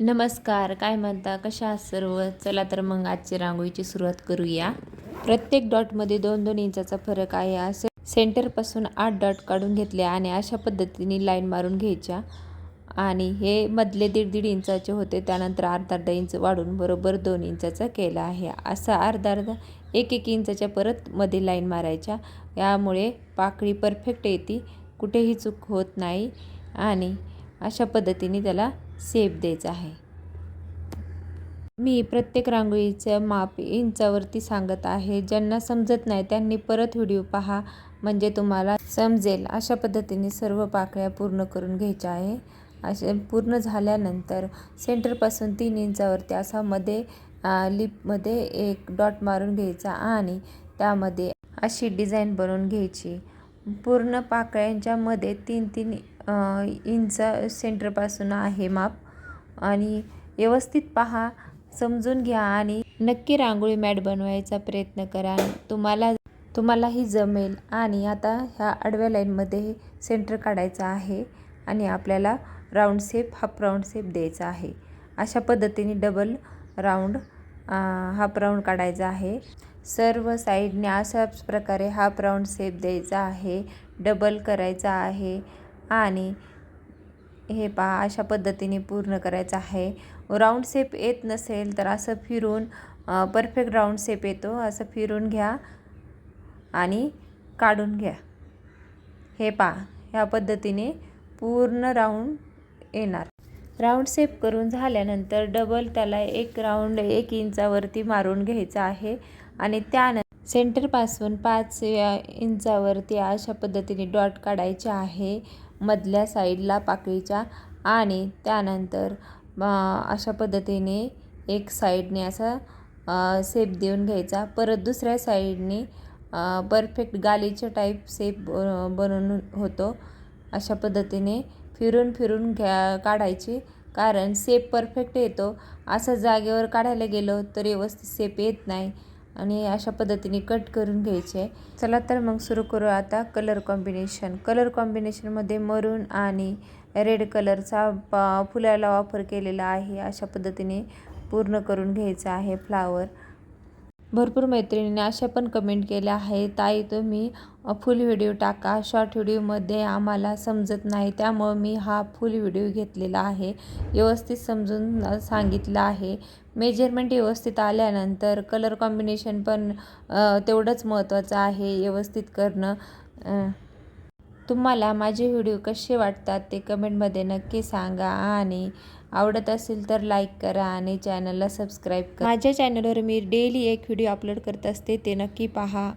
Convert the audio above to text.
नमस्कार काय म्हणता? कशा सर्व? चला तर मग आजची रांगोळीची सुरुवात करूया. प्रत्येक डॉटमध्ये दोन दोन इंचाचा फरक आहे. असे सेंटरपासून आठ डॉट काढून घेतले आणि अशा पद्धतीने लाईन मारून घ्यायच्या. आणि हे मधले दीड दीड इंचाचे होते. त्यानंतर अर्धा अर्धा इंच वाढून बरोबर दोन इंचाचा केला आहे. असा अर्धा अर्धा एक एक इंचाच्या परत मध्ये लाईन मारायच्या. यामुळे पाकळी परफेक्ट येते. कुठेही चूक होत नाही. आणि अशा पद्धतीने त्याला सेप द्यायचा आहे. मी प्रत्येक रांगोळीचं माप इंचावरती सांगत आहे. ज्यांना समजत नाही त्यांनी परत व्हिडिओ पहा. म्हणजे तुम्हाला समजेल. अशा पद्धतीने सर्व पाकळ्या पूर्ण करून घ्यायच्या आहे. असे पूर्ण झाल्यानंतर सेंटरपासून तीन इंचावरती असा मध्ये लिपमध्ये एक डॉट मारून घ्यायचा आणि त्यामध्ये अशी डिझाईन बनवून घ्यायची. पूर्ण पाकळ्यांच्यामध्ये तीन तीन इंच सेंटरपासून आहे माप. आणि व्यवस्थित पहा समजून घ्या आणि नक्की रांगोळी मॅट बनवायचा प्रयत्न करा. तुम्हाला तुम्हालाही जमेल. आणि आता ह्या आडव्या लाईनमध्ये सेंटर काढायचा आहे आणि आपल्याला round shape half round shape द्यायचा आहे. अशा पद्धतीने डबल राऊंड हाफ राऊंड काढायचा आहे. सर्व साईडने अशाच प्रकारे हाफ राऊंड सेप द्यायचा आहे. डबल करायचा आहे. आणि हे पहा अशा पद्धतीने पूर्ण करायचं आहे. राऊंड शेप येत नसेल तर असं फिरून परफेक्ट राऊंड शेप येतो. असं फिरून घ्या आणि काढून घ्या. हे पहा ह्या पद्धतीने पूर्ण राऊंड येणार. राऊंड शेप करून झाल्यानंतर डबल त्याला एक राऊंड एक इंचावरती मारून घ्यायचा आहे. आणि त्यानंतर सेंटरपासून पाच इंचावरती अशा पद्धतीने डॉट काढायचे आहे. मधल्या साईडला पाकळीच्या आणि त्यानंतर अशा पद्धतीने एक साईडने असा सेप देऊन घ्यायचा. परत दुसऱ्या साईडने परफेक्ट गालीच्या टाईप सेप बनवून होतो. अशा पद्धतीने फिरून फिरून घ्या काढायची. कारण सेप परफेक्ट येतो. असं जागेवर काढायला गेलो तर व्यवस्थित सेप येत नाही. आणि अशा पद्धतीने कट करून घ्यायचे. चला तर मग सुरू करू आता कलर कॉम्बिनेशन कलर कॉम्बिनेशनमध्ये मरून आणि रेड कलरचा प फुलाला वापर केलेला आहे. अशा पद्धतीने पूर्ण करून घ्यायचं आहे फ्लावर भरपूर मैत्रिणींनी अशा पण कमेंट केल्या आहे ताई तुम्ही फुल व्हिडिओ टाका. शॉर्ट व्हिडिओमध्ये आम्हाला समजत नाही. त्यामुळं मी हा फुल व्हिडिओ घेतलेला आहे. व्यवस्थित समजून सांगितलं आहे. मेजरमेंट व्यवस्थित आल्यानंतर कलर कॉम्बिनेशन पण तेवढंच महत्त्वाचं आहे. व्यवस्थित करणं तुम्हाला माझे व्हिडिओ कसे वाटतात ते कमेंटमध्ये नक्की सांगा आणि आवडत असेल तर लाईक करा आणि चॅनलला सबस्क्राईब करा. माझ्या चॅनलवर मी डेली एक व्हिडिओ अपलोड करत असते ते नक्की पहा.